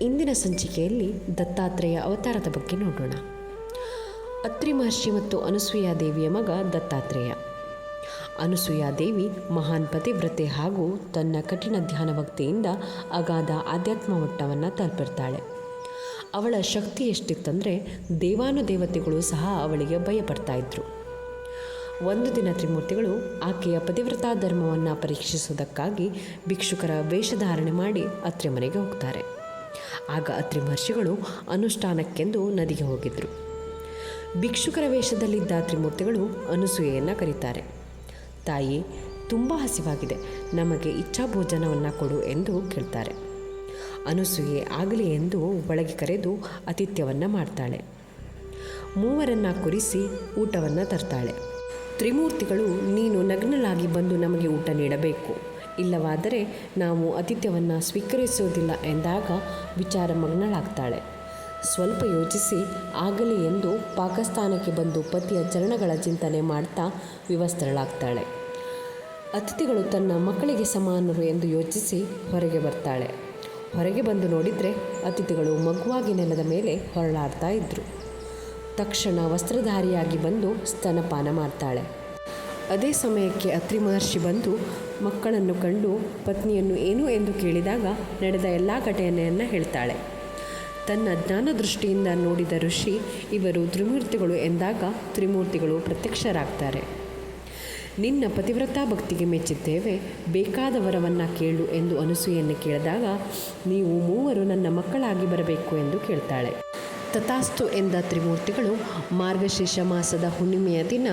ಇಂದಿನ ಸಂಚಿಕೆಯಲ್ಲಿ ದತ್ತಾತ್ರೇಯ ಅವತಾರದ ಬಗ್ಗೆ ನೋಡೋಣ. ಅತ್ರಿ ಮಹರ್ಷಿ ಮತ್ತು ಅನುಸೂಯಾ ದೇವಿಯ ಮಗ ದತ್ತಾತ್ರೇಯ. ಅನುಸೂಯಾ ದೇವಿ ಮಹಾನ್ ಪತಿವ್ರತೆ ಹಾಗೂ ತನ್ನ ಕಠಿಣ ಧ್ಯಾನ ಭಕ್ತಿಯಿಂದ ಅಗಾಧ ಆಧ್ಯಾತ್ಮ ಮಟ್ಟವನ್ನು ತಲುಪಿರ್ತಾಳೆ. ಅವಳ ಶಕ್ತಿ ಎಷ್ಟಿತ್ತಂದರೆ ದೇವಾನುದೇವತೆಗಳು ಸಹ ಅವಳಿಗೆ ಭಯಪಡ್ತಾ ಇದ್ರು. ಒಂದು ದಿನ ತ್ರಿಮೂರ್ತಿಗಳು ಆಕೆಯ ಪತಿವ್ರತಾ ಧರ್ಮವನ್ನು ಪರೀಕ್ಷಿಸುವುದಕ್ಕಾಗಿ ಭಿಕ್ಷುಕರ ವೇಷಧಾರಣೆ ಮಾಡಿ ಅತ್ರಿ ಮನೆಗೆ ಹೋಗ್ತಾರೆ. ಆಗ ಅತ್ರಿ ಮಹರ್ಷಿಗಳು ಅನುಷ್ಠಾನಕ್ಕೆಂದು ನದಿಗೆ ಹೋಗಿದ್ರು. ಭಿಕ್ಷುಕರ ವೇಷದಲ್ಲಿದ್ದ ತ್ರಿಮೂರ್ತಿಗಳು ಅನುಸೂಯೆಯನ್ನು ಕರೀತಾರೆ. ತಾಯಿ, ತುಂಬ ಹಸಿವಾಗಿದೆ. ನಮಗೆ ಇಚ್ಛಾ ಭೋಜನವನ್ನು ಕೊಡು ಎಂದು ಕೇಳ್ತಾರೆ. ಅನುಸೂಯೆ ಆಗಲಿ ಎಂದು ಒಳಗೆ ಕರೆದು ಆತಿಥ್ಯವನ್ನು ಮಾಡ್ತಾಳೆ. ಮೂವರನ್ನ ಕುರಿಸಿ ಊಟವನ್ನು ತರ್ತಾಳೆ. ತ್ರಿಮೂರ್ತಿಗಳು, ನೀನು ನಗ್ನಳಾಗಿ ಬಂದು ನಮಗೆ ಊಟ ನೀಡಬೇಕು. ಇಲ್ಲವಾದರೆ ನಾವು ಆತಿಥ್ಯವನ್ನು ಸ್ವೀಕರಿಸುವುದಿಲ್ಲ ಎಂದಾಗ ವಿಚಾರ ಮಗ್ನಳಾಗ್ತಾಳೆ ಸ್ವಲ್ಪ ಯೋಚಿಸಿ ಆಗಲಿ ಎಂದು ಪಾಕಿಸ್ತಾನಕ್ಕೆ ಬಂದು ಪತಿಯ ಚರಣಗಳ ಚಿಂತನೆ ಮಾಡ್ತಾ ವಿವಸ್ತ್ರಳಾಗ್ತಾಳೆ ಅತಿಥಿಗಳು ತನ್ನ ಮಕ್ಕಳಿಗೆ ಸಮಾನರು ಎಂದು ಯೋಚಿಸಿ ಹೊರಗೆ ಬರ್ತಾಳೆ. ಹೊರಗೆ ಬಂದು ನೋಡಿದರೆ ಅತಿಥಿಗಳು ಮಗುವಾಗಿ ನೆಲದ ಮೇಲೆ ಹೊರಳಾಡ್ತಾ ಇದ್ದರು ತಕ್ಷಣ ವಸ್ತ್ರಧಾರಿಯಾಗಿ ಬಂದು ಸ್ತನಪಾನ ಮಾಡ್ತಾಳೆ. ಅದೇ ಸಮಯಕ್ಕೆ ಅತ್ರಿ ಮಹರ್ಷಿ ಬಂದು ಮಕ್ಕಳನ್ನು ಕಂಡು, ಪತ್ನಿಯನ್ನು ಏನು ಎಂದು ಕೇಳಿದಾಗ ನಡೆದ ಎಲ್ಲ ಘಟನೆಯನ್ನು ಹೇಳ್ತಾಳೆ. ತನ್ನ ಜ್ಞಾನ ದೃಷ್ಟಿಯಿಂದ ನೋಡಿದ ಋಷಿ ಇವರು ತ್ರಿಮೂರ್ತಿಗಳು ಎಂದಾಗ ತ್ರಿಮೂರ್ತಿಗಳು ಪ್ರತ್ಯಕ್ಷರಾಗ್ತಾರೆ. ನಿನ್ನ ಪತಿವ್ರತಾ ಭಕ್ತಿಗೆ ಮೆಚ್ಚಿದ್ದೇವೆ ಬೇಕಾದ ವರವನ್ನು ಕೇಳು ಎಂದು ಅನಸೂಯನ್ನು ಕೇಳಿದಾಗ ನೀವು ಮೂವರು ನನ್ನ ಮಕ್ಕಳಾಗಿ ಬರಬೇಕು ಎಂದು ಕೇಳ್ತಾಳೆ. ತಥಾಸ್ತು ಎಂದ ತ್ರಿಮೂರ್ತಿಗಳು, ಮಾರ್ಗಶೀರ್ಷ ಮಾಸದ ಹುಣ್ಣಿಮೆಯ ದಿನ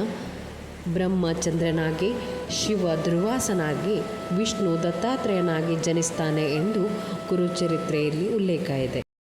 ಬ್ರಹ್ಮಚಂದ್ರನಾಗಿ ಶಿವ ಧ್ರುವಾಸನಾಗಿ ವಿಷ್ಣು ದತ್ತಾತ್ರೇಯನಾಗಿ ಜನಿಸ್ತಾನೆ ಎಂದು ಕುರುಚರಿತ್ರೆಯಲ್ಲಿ ಉಲ್ಲೇಖ ಇದೆ.